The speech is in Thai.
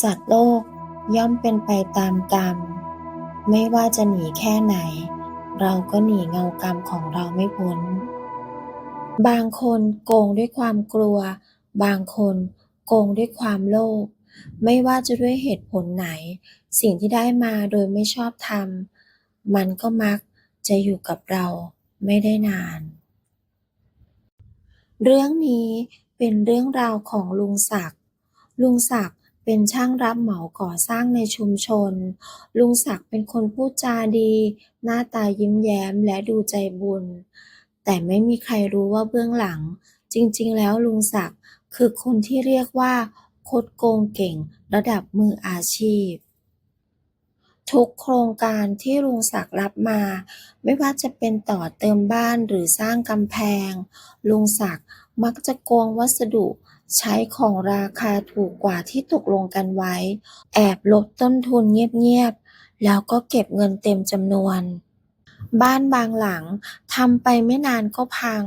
สัตว์โลกย่อมเป็นไปตามกรรม ไม่ว่าจะหนีแค่ไหน เราก็หนีเงากรรมของเราไม่พ้น บางคนโกงด้วยความกลัว บางคนโกงด้วยความโลภ ไม่ว่าจะด้วยเหตุผลไหน สิ่งที่ได้มาโดยไม่ชอบธรรมมันก็มักจะอยู่กับเราไม่ได้นาน เรื่องนี้เป็นเรื่องราวของลุงศักดิ์ลุงศักดิ์ เป็นช่างรับเหมาก่อสร้างในชุมชน ลุงศักดิ์เป็นคนพูดจาดี หน้าตายิ้มแย้มและดูใจบุญ แต่ไม่มีใครรู้ว่าเบื้องหลัง จริงๆ แล้วลุงศักดิ์คือคนที่เรียกว่า คดโกงเก่งระดับมืออาชีพ ทุกโครงการที่ลุงศักดิ์รับมา ไม่ว่าจะเป็นต่อเติมบ้านหรือสร้างกำแพง ลุงศักดิ์มักจะโกงวัสดุใช้ของราคาถูกกว่าที่ตกลงกันไว้ แอบลดต้นทุนเงียบๆ แล้วก็เก็บเงินเต็มจำนวน บ้านบางหลังทำไปไม่นานก็พัง